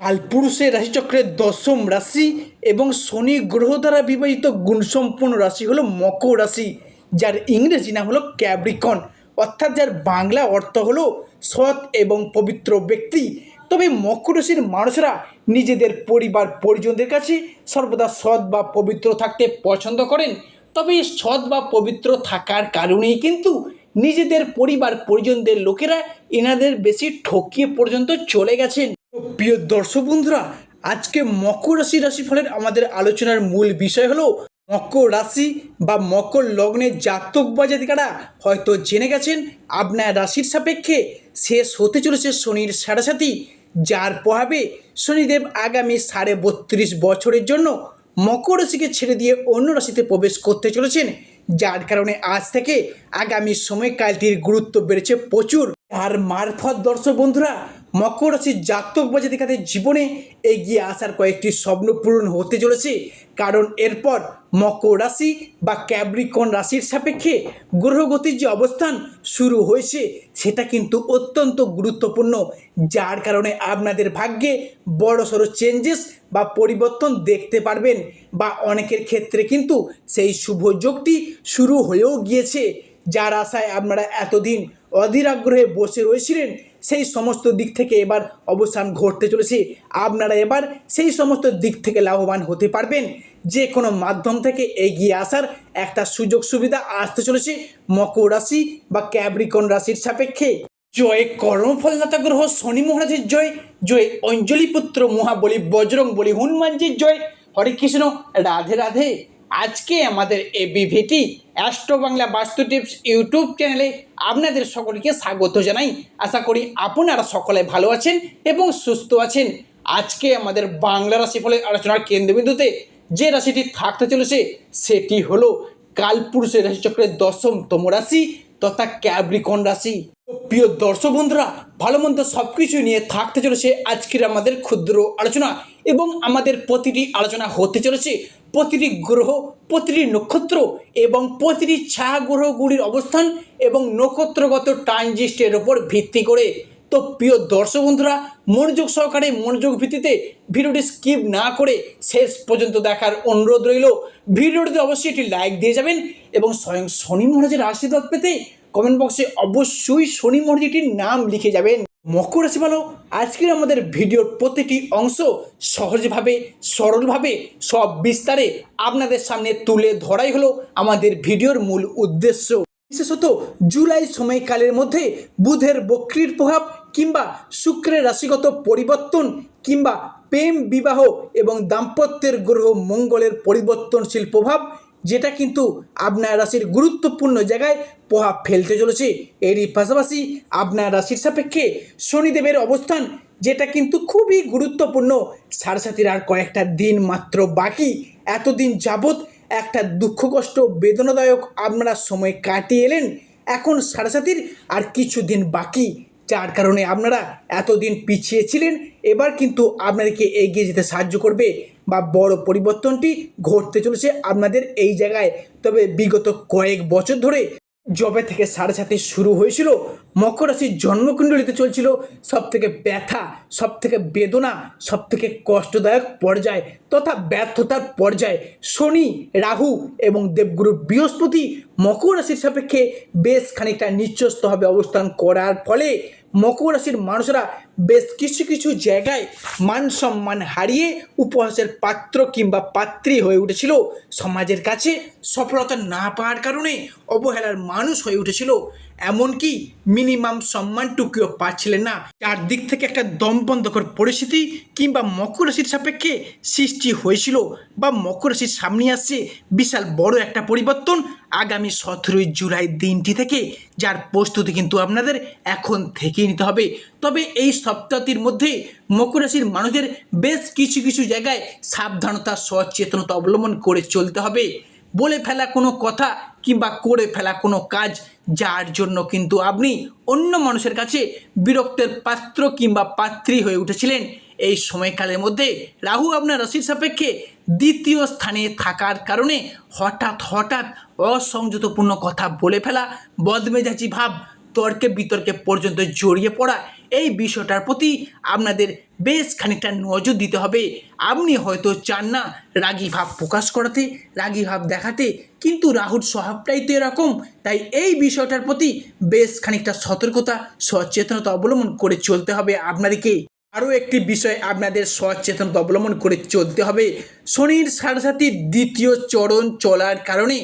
কালপুরুষের রাশিচক্রের দশম রাশি এবং শনি গ্রহ দ্বারা বিবাহিত গুণসম্পন্ন রাশি হলো মকর রাশি, যার ইংরেজি নাম হলো ক্যাব্রিকন অর্থাৎ যার বাংলা অর্থ হলো সৎ এবং পবিত্র ব্যক্তি। তবে মকর রাশির মানুষরা নিজেদের পরিবার পরিজনদের কাছে সর্বদা সৎ বা পবিত্র থাকতে পছন্দ করেন। তবে সৎ বা পবিত্র থাকার কারণেই কিন্তু নিজেদের পরিবার পরিজনদের লোকেরা এনাদের বেশি ঠকিয়ে পর্যন্ত চলে গেছেন। প্রিয় দর্শক বন্ধুরা, আজকে মকর রাশি রাশিফলের আমাদের আলোচনার মূল বিষয় হলো মকর রাশি বা মকর লগ্নের জাতক বা জাতিকারা হয়তো জেনে গেছেন, আপনার রাশির সাপেক্ষে শেষ হতে চলেছে শনির সাড়াসাথী যার প্রভাবে শনিদেব আগামী সাড়ে বত্রিশ বছরের জন্য মকর রাশিকে ছেড়ে দিয়ে অন্য রাশিতে প্রবেশ করতে চলেছেন, যার কারণে আজ থেকে আগামী সময়কালটির গুরুত্ব বেড়েছে প্রচুর। আর মারফত দর্শক বন্ধুরা মকর রাশির জাতক বা জাতিকাদের জীবনে এগিয়ে আসার কয়েকটি স্বপ্ন পূরণ হতে চলেছে। কারণ এরপর মকর রাশি বা ক্যাব্রিকন রাশির সাপেক্ষে গ্রহগতির যে অবস্থান শুরু হয়েছে, সেটা কিন্তু অত্যন্ত গুরুত্বপূর্ণ। যার কারণে আপনাদের ভাগ্যে বড় সড়ো চেঞ্জেস বা পরিবর্তন দেখতে পারবেন বা অনেকের ক্ষেত্রে কিন্তু সেই শুভ যোগটি শুরু হয়েও গিয়েছে। যার আশায় আপনারা এতদিন অধীর আগ্রহে বসে রয়েছিলেন, সেই সমস্ত দিক থেকে এবার অবসান ঘটতে চলেছে। আপনারা এবার সেই সমস্ত দিক থেকে লাভবান হতে পারবেন। যে কোনো মাধ্যম থেকে এগিয়ে আসার একটা সুযোগ সুবিধা আসতে চলেছে মকর রাশি বা ক্যাব্রিকন রাশির সাপেক্ষে। জয় কর্মফলদাতা গ্রহ শনি মহারাজের জয় জয় অঞ্জলি পুত্র মহাবলী বজরং বলি হনুমানজির জয়। হরে কৃষ্ণ, রাধে রাধে। আজকে আমাদের এ বিভিটি অ্যাস্ট্রো বাংলা বাস্তু টিপস ইউটিউব চ্যানেলে আপনাদের সকলকে স্বাগত জানাই। আশা করি আপনারা সকলে ভালো আছেন এবং সুস্থ আছেন। আজকে আমাদের বাংলা রাশি রাশিফলের আলোচনার কেন্দ্রবিন্দুতে যে রাশিটি থাকতে চলেছে, সেটি হলো কালপুরুষের রাশিচক্রের দশমতম রাশি তথা ক্যাব্রিকন রাশি। প্রিয় দর্শক বন্ধুরা ভালো মন্দ সব কিছু নিয়ে থাকতে চলেছে আজকের আমাদের ক্ষুদ্র আলোচনা এবং আমাদের প্রতিটি আলোচনা হতে চলেছে, প্রতিটি গ্রহ, প্রতিটি নক্ষত্র এবং প্রতিটি ছায়া গ্রহগুলির অবস্থান এবং নক্ষত্রগত ট্রানজিস্টের ওপর ভিত্তি করে। তো প্রিয় দর্শক বন্ধুরা, মনোযোগ সহকারে মনোযোগ ভিত্তিতে ভিডিওটি স্কিপ না করে শেষ পর্যন্ত দেখার অনুরোধ রইল। ভিডিওটিতে অবশ্যই একটি লাইক দিয়ে যাবেন এবং স্বয়ং শনি মহারাজের আশীর্বাদ পেতে কমেন্ট বক্সে অবশ্যই শনি মহারাজিটির নাম লিখে যাবেন। মকর রাশি ভালো, আজকের আমাদের ভিডিওর প্রতিটি অংশ সহজভাবে, সরলভাবে, সব বিস্তারে আপনাদের সামনে তুলে ধরাই হলো আমাদের ভিডিওর মূল উদ্দেশ্য। বিশেষত জুলাই সময়কালের মধ্যে বুধের বক্রির প্রভাব কিংবা শুক্রের রাশিগত পরিবর্তন কিংবা প্রেম বিবাহ এবং দাম্পত্যের গ্রহ মঙ্গলের পরিবর্তনশীল প্রভাব যেটা কিন্তু আপনার রাশির গুরুত্বপূর্ণ জায়গায় প্রভাব ফেলতে চলেছে। এরই পাশাপাশি আপনার রাশির সাপেক্ষে শনিদেবের অবস্থান, যেটা কিন্তু খুবই গুরুত্বপূর্ণ। সারসাথীর আর কয়েকটা দিন মাত্র বাকি। এতদিন যাবৎ একটা দুঃখ, কষ্ট, বেদনাদায়ক আপনারা সময় কাটিয়ে এলেন। এখন সারসাথীর আর কিছুদিন বাকি। যার কারণে আপনারা এতদিন পিছিয়ে ছিলেন। এবার কিন্তু আপনাদেরকে এগিয়ে যেতে সাহায্য করবে বা বড় পরিবর্তনটি ঘটতে চলেছে আপনাদের এই জায়গায়। তবে বিগত কয়েক বছর ধরে জবে থেকে সাড়ে সাথে শুরু হয়েছিল, মকর রাশির জন্মকুণ্ডলিতে চলছিল সব থেকে ব্যথা সব থেকে বেদনা সব থেকে কষ্টদায়ক পর্যায় তথা ব্যর্থতার পর্যায়। শনি, রাহু এবং দেবগুরু বৃহস্পতি মকর রাশির সাপেক্ষে বেশ খানিকটা নিচস্তভাবে অবস্থান করার ফলে মকর রাশির মানুষরা বেশ কিছু কিছু জায়গায় মান সম্মান হারিয়ে উপহাসের পাত্র কিংবা পাত্রী হয়ে উঠেছিল। সমাজের কাছে সফলতা না পাওয়ার কারণে অবহেলার মানুষ হয়ে উঠেছিল। এমনকি মিনিমাম সম্মানটুকুও পাচ্ছিলেন না। চার দিক থেকে একটা দম বন্ধকর পরিস্থিতি কিংবা মকর রাশির সাপেক্ষে সৃষ্টি হয়েছিল বা মকর রাশির সামনে আসছে বিশাল বড় একটা পরিবর্তন আগামী সতেরোই জুলাই দিনটি থেকে, যার প্রস্তুতি কিন্তু আপনাদের এখন থেকেই নিতে হবে। তবে এই সপ্তাহটির মধ্যে মকর রাশির মানুষদের বেশ কিছু কিছু জায়গায় সাবধানতা, সচেতনতা অবলম্বন করে চলতে হবে। বলে ফেলা কোনো কথা কিংবা করে ফেলা কোনো কাজ যার জন্য কিন্তু আপনি অন্য মানুষের কাছে বিরক্তের পাত্র কিংবা পাত্রী হয়ে উঠেছিলেন। এই সময়কালের মধ্যে রাহু আপনার রাশির সাপেক্ষে দ্বিতীয় স্থানে থাকার কারণে হঠাৎ হঠাৎ অসংযতপূর্ণ কথা বলে ফেলা, বদমেজাজি ভাব, তর্কে বিতর্কে পর্যন্ত জড়িয়ে পড়া এই বিষয়টার প্রতি আপনাদের বেশ খানিকটা নজর দিতে হবে। আপনি হয়তো চান না রাগী ভাব প্রকাশ করাতে, রাগী ভাব দেখাতে, কিন্তু রাহুর স্বভাবটাই তো এরকম। তাই এই বিষয়টার প্রতি বেশ খানিকটা সতর্কতা, সচেতনতা অবলম্বন করে চলতে হবে আপনাদেরকে। আরও একটি বিষয় আপনাদের সচেতনতা অবলম্বন করে চলতে হবে। শনির সারসাথী দ্বিতীয় চরণ চলার কারণে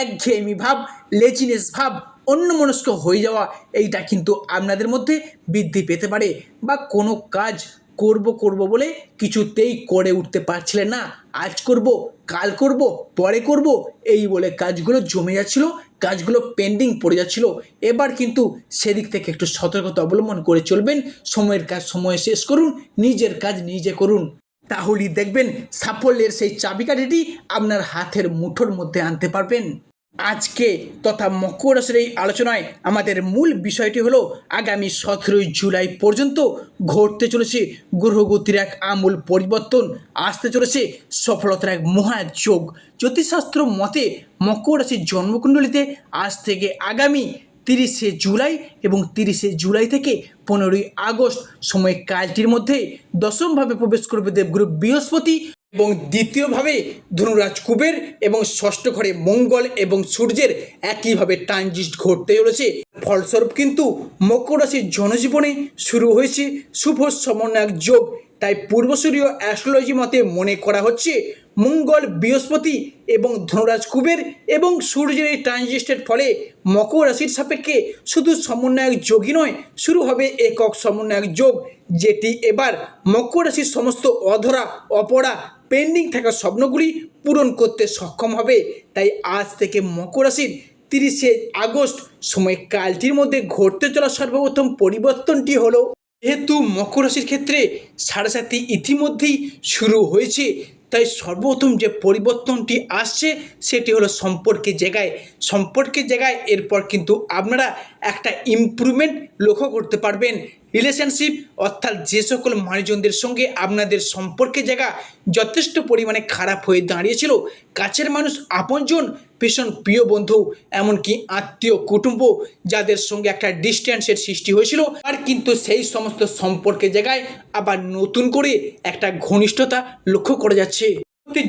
একঘেয়েমি ভাব লেজিনেস ভাব অন্যমনস্ক হয়ে যাওয়া, এইটা কিন্তু আপনাদের মধ্যে বৃদ্ধি পেতে পারে বা কোনো কাজ করব করব বলে কিছুতেই করে উঠতে পারছিলেন না। আজ করব, কাল করব, পরে করব, এই বলে কাজগুলো জমে যাচ্ছিল, কাজগুলো পেন্ডিং পড়ে যাচ্ছিল। এবার কিন্তু সেদিক থেকে একটু সতর্কতা অবলম্বন করে চলবেন, সময়ের কাজ সময়ে শেষ করুন, নিজের কাজ নিজে করুন। তাহলেই দেখবেন সাফল্যের সেই চাবিকাঠিটি আপনার হাতের মুঠোর মধ্যে আনতে পারবেন। আজকে তথা মকর রাশির এই আলোচনায় আমাদের মূল বিষয়টি হলো আগামী সতেরোই জুলাই পর্যন্ত ঘটতে চলেছে গ্রহগতির এক আমূল পরিবর্তন, আসতে চলেছে সফলতার এক মহাযোগ জ্যোতিষশাস্ত্র মতে মকর রাশির জন্মকুণ্ডলিতে আজ থেকে আগামী তিরিশে জুলাই এবং তিরিশে জুলাই থেকে পনেরোই আগস্ট সময় কালটির মধ্যে দশমভাবে প্রবেশ করবে দেবগুরু বৃহস্পতি। এবং দ্বিতীয়ভাবে ধনুরাজ কুবের এবং ষষ্ঠ ঘরে মঙ্গল এবং সূর্যের একইভাবে ট্রানজিট ঘটতে চলেছে। ফলস্বরূপ কিন্তু মকর রাশির জনজীবনে শুরু হয়েছে শুভ সমন্বয়ক যোগ। তাই পূর্বসূরীয় অ্যাস্ট্রোলজি মতে মনে করা হচ্ছে মঙ্গল, বৃহস্পতি এবং ধনুরাজ কুবের এবং সূর্যের এই ট্রানজিস্টের ফলে মকর রাশির সাপেক্ষে শুধু সমন্বয়ক যোগই নয়, শুরু হবে একক সমন্বয়ক যোগ, যেটি এবার মকর রাশির সমস্ত অধরা, অপরা পেন্ডিং থাকা স্বপ্নগুলি পূরণ করতে সক্ষম হবে। তাই আজ থেকে মকর রাশির তিরিশে আগস্ট সময় কালটির মধ্যে ঘটতে চলা সর্বপ্রথম পরিবর্তনটি হলো, যেহেতু মকর রাশির ক্ষেত্রে সাড়ে সাথে ইতিমধ্যেই শুরু হয়েছে, তাই সর্বপ্রথম যে পরিবর্তনটি আসছে সেটি হলো সম্পর্কের জায়গায়। সম্পর্কের জায়গায় এরপর কিন্তু আপনারা একটা ইমপ্রুভমেন্ট লক্ষ্য করতে পারবেন। রিলেশনশিপ অর্থাৎ যে সকল মানুষজনদের সঙ্গে আপনাদের সম্পর্কের জায়গা যথেষ্ট পরিমাণে খারাপ হয়ে দাঁড়িয়েছিল। কাছের মানুষ আপনজন, ভীষণ প্রিয় বন্ধু, এমনকি আত্মীয়, কুটুম্ব, যাদের সঙ্গে একটা ডিস্ট্যান্সের সৃষ্টি হয়েছিল, আর কিন্তু সেই সমস্ত সম্পর্কের জায়গায় আবার নতুন করে একটা ঘনিষ্ঠতা লক্ষ্য করা যাচ্ছে।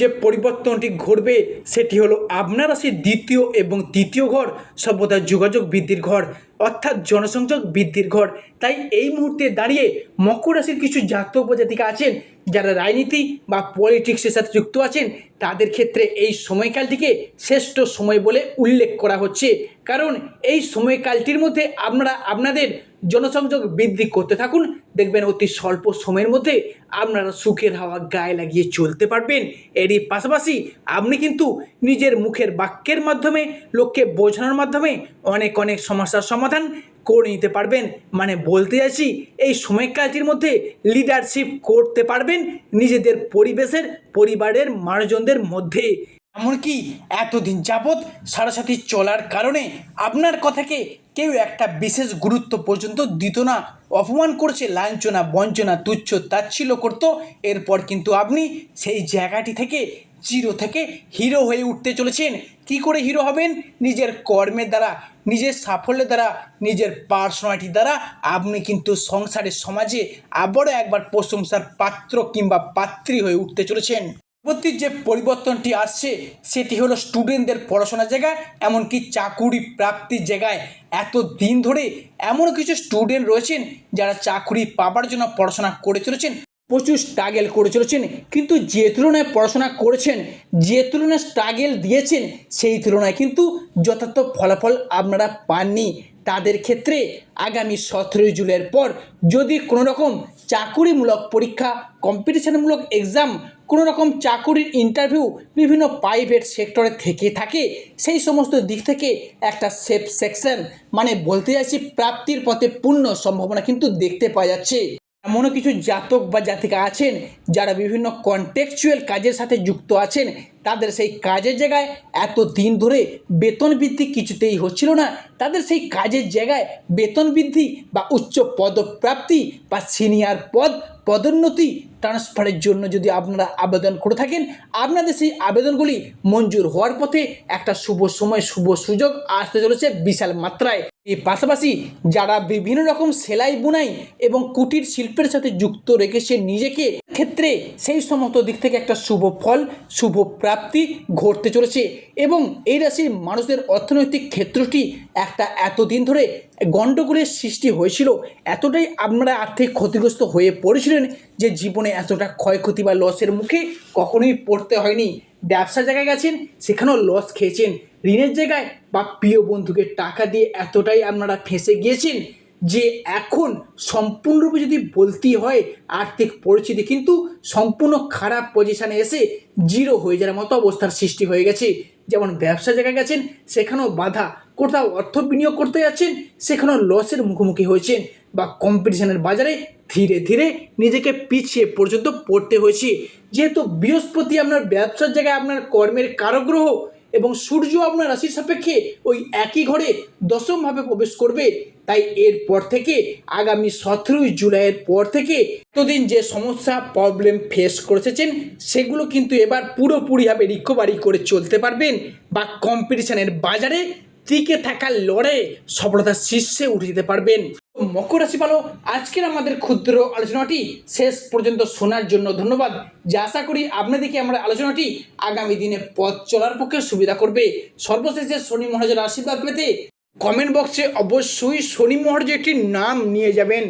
যে পরিবর্তনটি ঘটবে, সেটি হলো আপনার রাশির দ্বিতীয় এবং তৃতীয় ঘর সর্বদা যোগাযোগ বৃদ্ধির ঘর অর্থাৎ জনসংযোগ বৃদ্ধির ঘর। তাই এই মুহূর্তে দাঁড়িয়ে মকর রাশির কিছু জাতক উপজাতিকা আছেন, যারা রাজনীতি বা পলিটিক্সের সাথে যুক্ত আছেন, তাদের ক্ষেত্রে এই সময়কালটিকে শ্রেষ্ঠ সময় বলে উল্লেখ করা হচ্ছে। কারণ এই সময়কালটির মধ্যে আপনারা, আপনাদের জনসংযোগ বৃদ্ধি করতে থাকুন। দেখবেন অতি স্বল্প সময়ের মধ্যে আপনারা সুখের হাওয়া গায়ে লাগিয়ে চলতে পারবেন। এরই পাশাপাশি আপনি কিন্তু নিজের মুখের বাক্যের মাধ্যমে, লোককে বোঝানোর মাধ্যমে অনেক অনেক সমস্যার সমাধান করে নিতে পারবেন। মানে বলতে যাচ্ছি এই সময়কালটির মধ্যে লিডারশিপ করতে পারবেন নিজেদের পরিবেশের, পরিবারের মানুষজনদের মধ্যে। এমনকি এতদিন যাবৎ সারাসাথী চলার কারণে আপনার কথাকে কেউ একটা বিশেষ গুরুত্ব পর্যন্ত দিত না। অপমান করছে লাঞ্ছনা, বঞ্চনা, তুচ্ছ, তাচ্ছিল্য করতো। এরপর কিন্তু আপনি সেই জায়গাটি থেকে জিরো থেকে হিরো হয়ে উঠতে চলেছেন। কি করে হিরো হবেন? নিজের কর্মের দ্বারা, নিজের সাফল্যের দ্বারা, নিজের পার্সোনালিটির দ্বারা আপনি কিন্তু সংসারের সমাজে আবারও একবার প্রশংসার পাত্র কিংবা পাত্রী হয়ে উঠতে চলেছেন। পরবর্তী যে পরিবর্তনটি আসছে, সেটি হলো স্টুডেন্টদের পড়াশোনার জায়গায় এমনকি চাকুরি প্রাপ্তির জায়গায়। এত দিন ধরে এমন কিছু স্টুডেন্ট রয়েছেন, যারা চাকুরি পাবার জন্য পড়াশোনা করে চলেছেন, প্রচুর স্ট্রাগেল করে চলেছেন, কিন্তু যে তুলনায় পড়াশোনা করেছেন, যে তুলনায় স্ট্রাগেল দিয়েছেন, সেই তুলনায় কিন্তু যথার্থ ফলাফল আপনারা পাননি। তাদের ক্ষেত্রে আগামী সতেরোই জুলাইয়ের পর যদি কোনো রকম চাকুরিমূলক পরীক্ষা কম্পিটিশনমূলক এক্সাম কোনো রকম চাকুরির ইন্টারভিউ বিভিন্ন প্রাইভেট সেক্টরে থেকে থাকে, সেই সমস্ত দিক থেকে একটা সেফ সেকশন মানে বলতে যাচ্ছি প্রাপ্তির পথে পূর্ণ সম্ভাবনা কিন্তু দেখতে পাওয়া যাচ্ছে। এমনও কিছু জাতক বা জাতিকা আছেন যারা বিভিন্ন কন্টেকচুয়াল কাজের সাথে যুক্ত আছেন, তাদের সেই কাজের জায়গায় এত দিন ধরে বেতন বৃদ্ধি কিছুতেই হচ্ছিল না। তাদের সেই কাজের জায়গায় বেতন বৃদ্ধি বা উচ্চ পদপ্রাপ্তি বা সিনিয়র পদ পদোন্নতি ট্রান্সফারের জন্য যদি আপনারা আবেদন করে থাকেন, আপনাদের সেই আবেদনগুলি মঞ্জুর হওয়ার পথে একটা শুভ সময়, শুভ সুযোগ আসতে চলেছে বিশাল মাত্রায়। এর পাশাপাশি যারা বিভিন্ন রকম সেলাই, বুনাই এবং কুটির শিল্পের সাথে যুক্ত রেখেছে নিজেকে ক্ষেত্রে সেই সমস্ত দিক থেকে একটা শুভ ফল, শুভ প্রাপ্তি ঘটতে চলেছে এবং এই রাশির মানুষদের অর্থনৈতিক ক্ষেত্রটি একটা এতদিন ধরে গণ্ডগোলের সৃষ্টি হয়েছিল। এতটাই আপনারা আর্থিক ক্ষতিগ্রস্ত হয়ে পড়েছিলেন যে জীবনে এতটা ক্ষয়ক্ষতি বা লসের মুখে কখনোই পড়তে হয়নি। ব্যবসা জায়গায় গেছেন, সেখানেও লস খেয়েছেন। ঋণের জায়গায় বা প্রিয় বন্ধুকে টাকা দিয়ে এতটাই আপনারা ফেঁসে গিয়েছেন যে এখন সম্পূর্ণরূপে যদি বলতেই হয়, আর্থিক পরিস্থিতি কিন্তু সম্পূর্ণ খারাপ পজিশানে এসে জিরো হয়ে যাওয়ার মতো অবস্থার সৃষ্টি হয়ে গেছে। যেমন ব্যবসা জায়গায় গেছেন, সেখানেও বাধা। কোথাও অর্থ বিনিয়োগ করতে যাচ্ছেন, সেখানেও লসের মুখোমুখি হয়েছেন। বা কম্পিটিশনের বাজারে ধীরে ধীরে নিজেকে পিছিয়ে পর্যন্ত পড়তে হয়েছে। যেহেতু বৃহস্পতি আপনার ব্যবসার জায়গায় আপনার কর্মের কারগ্রহ এবং সূর্য আপনার রাশির সাপেক্ষে ওই একই ঘরে দশমভাবে প্রবেশ করবে, তাই এরপর থেকে আগামী সতেরোই জুলাইয়ের পর থেকে এতদিন যে সমস্যা প্রবলেম ফেস করেছেন সেগুলো কিন্তু এবার পুরোপুরিভাবে রিকভারি করে চলতে পারবেন বা কম্পিটিশনের বাজারে টিকে থাকার লড়াইয়ে সফলতার শীর্ষে উঠে যেতে পারবেন। মকর রাশি পালো আজকের আমাদের ক্ষুদ্র আলোচনাটি শেষ পর্যন্ত শোনার জন্য ধন্যবাদ। যা আশা করি আপনাদেরকে আমরা আলোচনাটি আগামী দিনে পথ চলার পক্ষে সুবিধা করবে। সর্বশেষে শনি মহারাজের আশীর্বাদ পেতে কমেন্ট বক্সে অবশ্যই শনি মহারাজের একটি নাম নিয়ে যাবেন।